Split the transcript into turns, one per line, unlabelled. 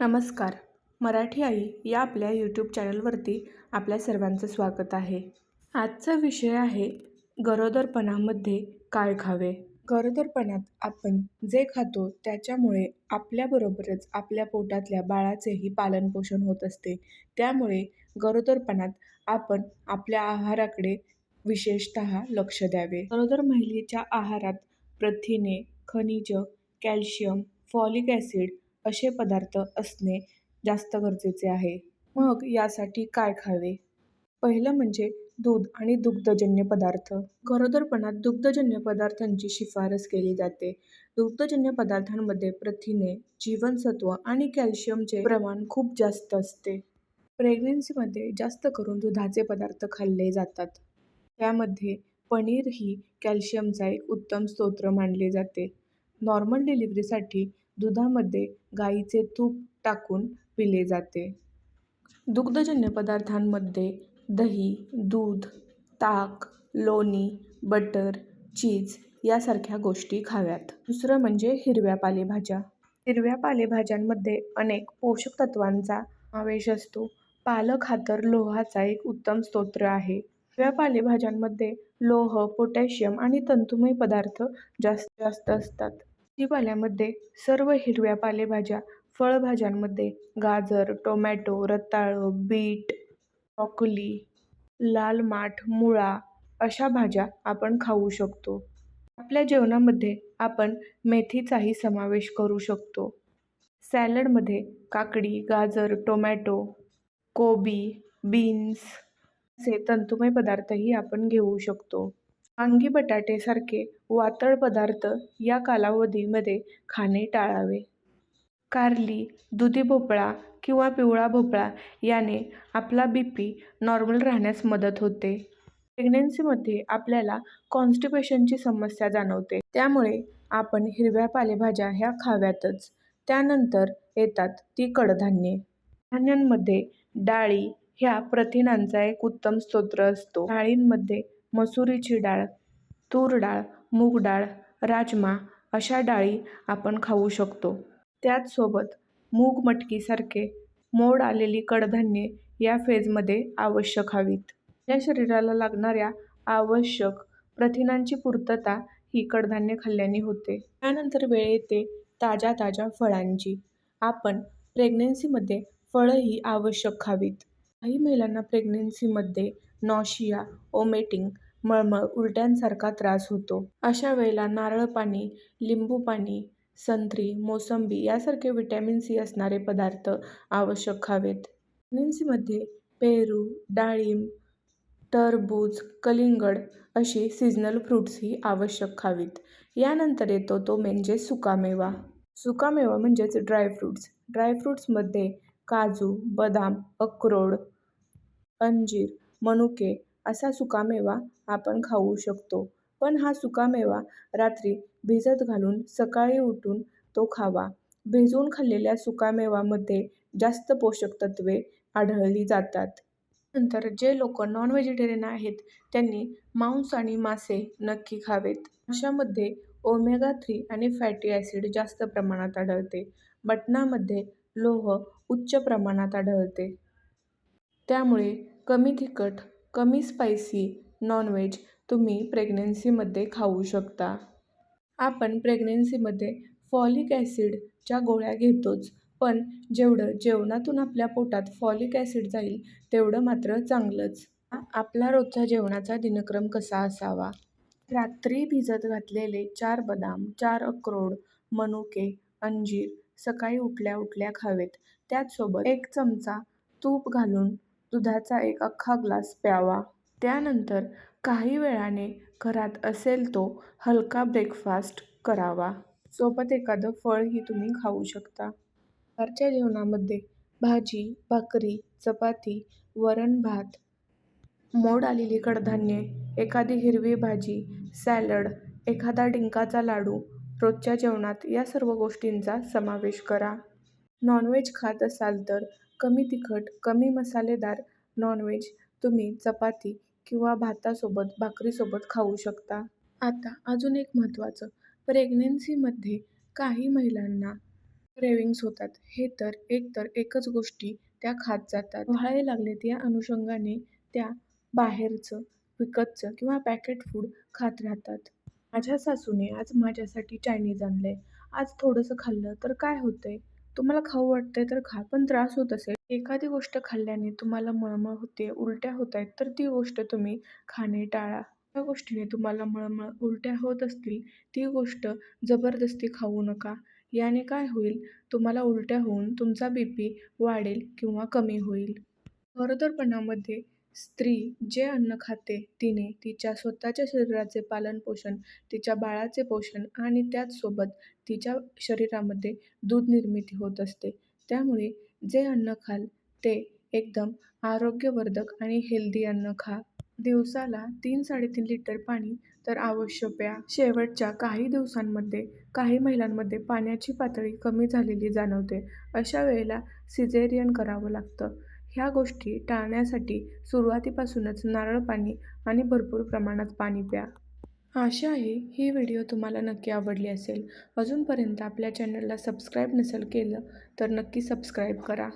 नमस्कार. मराठी आई या आपल्या यूट्यूब चॅनलवरती आपल्या सर्वांचं स्वागत आहे. आजचा विषय आहे गरोदरपणामध्ये काय खावे गरोदरपणात आपण जे खातो त्याच्यामुळे आपल्याबरोबरच आपल्या पोटातल्या बाळाचेही पालनपोषण होत असते. त्यामुळे गरोदरपणात आपण आपल्या आहाराकडे विशेषतः लक्ष द्यावे. गरोदर महिलेच्या आहारात प्रथिने खनिज कॅल्शियम फॉलिक ॲसिड असे पदार्थ असणे जास्त गरजेचे आहे. मग यासाठी काय खावे? पहिलं म्हणजे दूध आणि दुग्धजन्य पदार्थ. गरोदरपणात दुग्धजन्य पदार्थांची शिफारस केली जाते. दुग्धजन्य पदार्थांमध्ये प्रथिने जीवनसत्व आणि कॅल्शियमचे प्रमाण खूप जास्त असते. प्रेग्नेन्सीमध्ये जास्त करून दुधाचे पदार्थ खाल्ले जातात. त्यामध्ये पनीर ही कॅल्शियमचा एक उत्तम स्रोत मानले जाते. नॉर्मल डिलिव्हरीसाठी दुधामध्ये गाईचे तूप टाकून पिले जाते. दुग्धजन्य पदार्थांमध्ये दही दूध ताक लोणी बटर चीज यासारख्या गोष्टी खाव्यात. दुसरं म्हणजे हिरव्या पालेभाज्या. हिरव्या पालेभाज्यांमध्ये अनेक पोषक तत्वांचा समावेश असतो. पालक हा तर लोहाचा एक उत्तम स्तोत्र आहे. हिरव्या पालेभाज्यांमध्ये लोह पोटॅशियम आणि तंतुमय पदार्थ जास्त जास्त असतात. भाजीपाल्यामध्ये सर्व हिरव्या पालेभाज्या फळभाज्यांमध्ये गाजर टोमॅटो रताळं बीट ब्रॉकोली लाल माठ मुळा अशा भाज्या आपण खाऊ शकतो. आपल्या जेवणामध्ये आपण मेथीचाही समावेश करू शकतो. सॅलडमध्ये काकडी गाजर टोमॅटो कोबी बीन्स असे तंतुमय पदार्थही आपण घेऊ शकतो. वांगी बटाटेसारखे वातळ पदार्थ या कालावधीमध्ये खाणे टाळावे. कारली दुधी भोपळा किंवा पिवळा भोपळा याने आपला बी पी नॉर्मल राहण्यास मदत होते. प्रेग्नेन्सीमध्ये आपल्याला कॉन्स्टिपेशनची समस्या जाणवते. त्यामुळे आपण हिरव्या पालेभाज्या ह्या खाव्यातच. त्यानंतर येतात ती कडधान्ये. धान्यांमध्ये डाळी ह्या प्रथिनांचा एक उत्तम स्रोत असतो. डाळींमध्ये मसुरीची डाळ तूर डाळ मूग डाळ राजमा अशा डाळी आपण खाऊ शकतो. त्याचसोबत मूग मटकीसारखे मोड आलेली कडधान्ये या फेजमध्ये आवश्यक हवीत. या शरीराला लागणाऱ्या आवश्यक प्रथिनांची पूर्तता ही कडधान्ये खाल्ल्याने होते. त्यानंतर वेळ येते ताज्या ताज्या फळांची. आपण प्रेग्नेन्सीमध्ये फळंही आवश्यक खावीत काही महिलांना प्रेग्नेन्सीमध्ये नॉशिया ओमेटिंग मळमळ उलट्यांसारखा त्रास होतो. अशा वेळेला नारळ पाणी लिंबू पाणी संत्री मोसंबी यासारखे व्हिटॅमिन सी असणारे पदार्थ आवश्यक खावेत प्रेग्नन्सीमध्ये पेरू डाळिंब टरबूज कलिंगड अशी सिजनल फ्रूट्सही आवश्यक खावीत यानंतर येतो तो म्हणजे सुकामेवा. सुकामेवा म्हणजेच ड्रायफ्रूट्स ड्रायफ्रूट्समध्ये काजू बदाम अक्रोड अंजीर मनुके असा सुकामेवा आपण खाऊ शकतो. पण हा सुकामेवा रात्री भिजत घालून सकाळी उठून तो खावा. भिजवून खाल्लेल्या सुकामेवामध्ये जास्त पोषक तत्वे आढळली जातात. नंतर जे लोक नॉन व्हेजिटेरियन आहेत त्यांनी मांस आणि मासे नक्की खावेत. माशामध्ये ओमेगा थ्री आणि फॅटी ॲसिड जास्त प्रमाणात आढळते. मटणामध्ये लोह उच्च प्रमाणात आढळते. त्यामुळे कमी तिखट कमी स्पायसी नॉनव्हेज तुम्ही प्रेग्नेन्सीमध्ये खाऊ शकता. आपण प्रेग्नेन्सीमध्ये फॉलिक ॲसिडच्या गोळ्या घेतोच पण जेवढं जेवणातून आपल्या पोटात फॉलिक ॲसिड जाईल तेवढं मात्र चांगलंच. आपला रोजचा जेवणाचा दिनक्रम कसा असावा? रात्री भिजत घातलेले चार बदाम चार अक्रोड मनुके अंजीर सकाळी उठल्या उठल्या खावेत. त्याचसोबत एक चमचा तूप घालून दुधाचा एक अख्खा ग्लास प्यावा. त्यानंतर काही वेळाने घरात असेल तो हलका ब्रेकफास्ट करावा. सोबत एखादं फळही तुम्ही खाऊ शकता. दुपारच्या जेवणामध्ये भाजी भाकरी चपाती वरण भात मोड आलेली कडधान्ये एखादी हिरवी भाजी सॅलड एखादा डिंकाचा लाडू रोजच्या जेवणात या सर्व गोष्टींचा समावेश करा. नॉनव्हेज खात असाल तर कमी तिखट कमी मसालेदार नॉनव्हेज तुम्ही चपाती किंवा भातासोबत भाकरीसोबत खाऊ शकता. आता अजून एक महत्त्वाचं. प्रेग्नेन्सीमध्ये काही महिलांना क्रेविंग्स होतात. हे तर एकतर एकच गोष्टी त्या खात जातात. व्हायला लागलेत या अनुषंगाने त्या बाहेरचं विकतचं किंवा पॅकेट फूड खात राहतात. माझ्या सासूने आज माझ्यासाठी चायनीज आणलंय. आज थोडंसं खाल्लं तर काय होतंय? तुम्हाला खाऊ वाटतंय तर खा पण त्रास होत असेल. एखादी गोष्ट खाल्ल्याने तुम्हाला मळमळ होते उलट्या होत आहेत तर ती गोष्ट तुम्ही खाणे टाळा. त्या गोष्टीने तुम्हाला मळमळ उलट्या होत असतील ती गोष्ट जबरदस्ती खाऊ नका. याने काय होईल? तुम्हाला उलट्या होऊन तुमचा बी पी वाढेल किंवा कमी होईल. गरोदरपणामध्ये स्त्री जे अन्न खाते तिने तिच्या स्वतःच्या शरीराचे पालनपोषण तिच्या बाळाचे पोषण आणि त्याचसोबत तिच्या शरीरामध्ये दूध निर्मिती होत असते. त्यामुळे जे अन्न खाल ते एकदम आरोग्यवर्धक आणि हेल्दी अन्न खा. दिवसाला तीन साडेतीन लिटर पाणी तर अवश्य प्या शेवटच्या काही दिवसांमध्ये काही महिलांमध्ये पाण्याची पातळी कमी झालेली जाणवते. अशा वेळेला सिझेरियन करावं लागतं. ह्या गोष्टी टाळण्यासाठी सुरुवातीपासूनच नारळ पाणी आणि भरपूर प्रमाणात पाणी प्या. आशा आहे ही व्हिडिओ तुम्हाला नक्की आवडली असेल. अजूनपर्यंत आपल्या चॅनलला सबस्क्राईब नसेल केलं तर नक्की सबस्क्राईब करा.